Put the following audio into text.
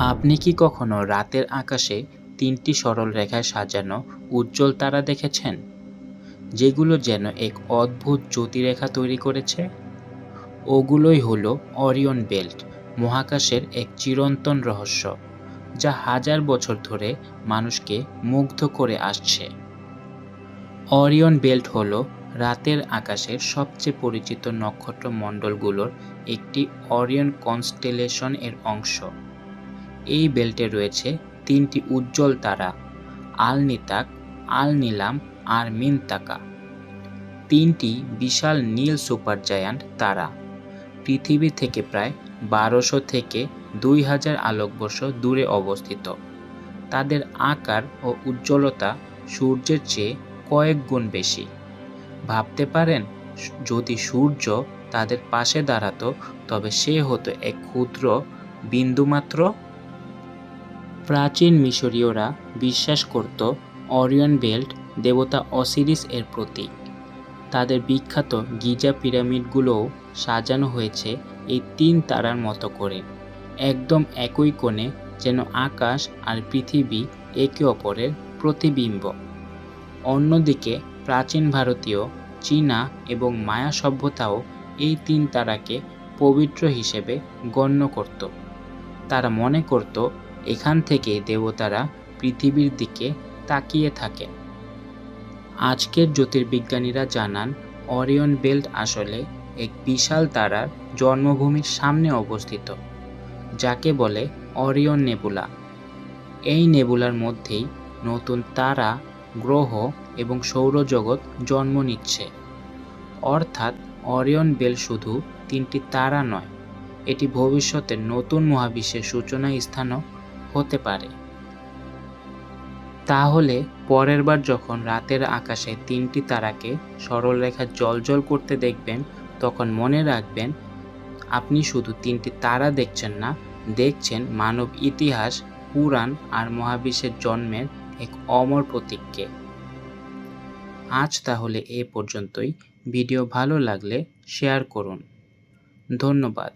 আপনি কি কখনো রাতের আকাশে তিনটি সরল রেখায় সাজানো উজ্জ্বল তারা দেখেছেন? যেগুলো যেন এক অদ্ভুত জ্যোতিরেখা তৈরি করেছে। ওগুলোই হলো অরিয়ন বেল্ট, মহাকাশের এক চিরন্তন রহস্য, যা হাজার বছর ধরে মানুষকে মুগ্ধ করে আসছে। অরিয়ন বেল্ট হলো রাতের আকাশের সবচেয়ে পরিচিত নক্ষত্র মণ্ডলগুলোর একটি অরিয়ন কনস্টেলেশন এর অংশ। এই বেল্টে রয়েছে তিনটি উজ্জ্বল তারা আল নিতাক আল আলনিলাম আর মিনতাকা। তিনটি বিশাল নীল সুপারজায়ান্ট তারা। পৃথিবী থেকে প্রায় বারোশো থেকে দুই হাজার আলোকবর্ষ দূরে অবস্থিত। তাদের আকার ও উজ্জ্বলতা সূর্যের চেয়ে কয়েক গুণ বেশি। ভাবতে পারেন, যদি সূর্য তাদের পাশে দাঁড়াতো, তবে সে হতো এক ক্ষুদ্র বিন্দুমাত্র প্রাচীন মিশরীয়রা বিশ্বাস করত অরিয়ন বেল্ট দেবতা অসিরিস এর প্রতীক। তাদের বিখ্যাত গিজা পিরামিডগুলোও সাজানো হয়েছে এই তিন তারার মতো করে। একদম একই কোণে যেন আকাশ আর পৃথিবী একে অপরের প্রতিবিম্ব। অন্যদিকে প্রাচীন ভারতীয়, চীনা এবং মায়া সভ্যতাও এই তিন তারাকে পবিত্র হিসেবে গণ্য করত। তারা মনে করত এখান থেকে দেবতারা পৃথিবীর দিকে তাকিয়ে থাকেন। আজকের জ্যোতির্বিজ্ঞানীরা জানান, অরিয়ন বেল্ট আসলে এক বিশাল তারার জন্মভূমির সামনে অবস্থিত, যাকে বলে অরিয়ন নেবুলা। এই নেবুলার মধ্যেই নতুন তারা, গ্রহ এবং সৌরজগৎ জন্ম নিচ্ছে। অর্থাৎ অরিয়ন বেল শুধু তিনটি তারা নয়, এটি ভবিষ্যতের নতুন মহাবিশ্বের সূচনা স্থানও হতে পারে। তাহলে পরের বার যখন রাতের আকাশে তিনটি তারাকে সরলরেখা জলজল করতে দেখবেন, তখন মনে রাখবেন, আপনি শুধু তিনটি তারা দেখছেন না, দেখছেন মানব ইতিহাস, পুরাণ আর মহাবিশ্বের জন্মের এক অমর প্রতীককে। আজ তাহলে এ পর্যন্তই। ভিডিও ভালো লাগলে শেয়ার করুন। ধন্যবাদ।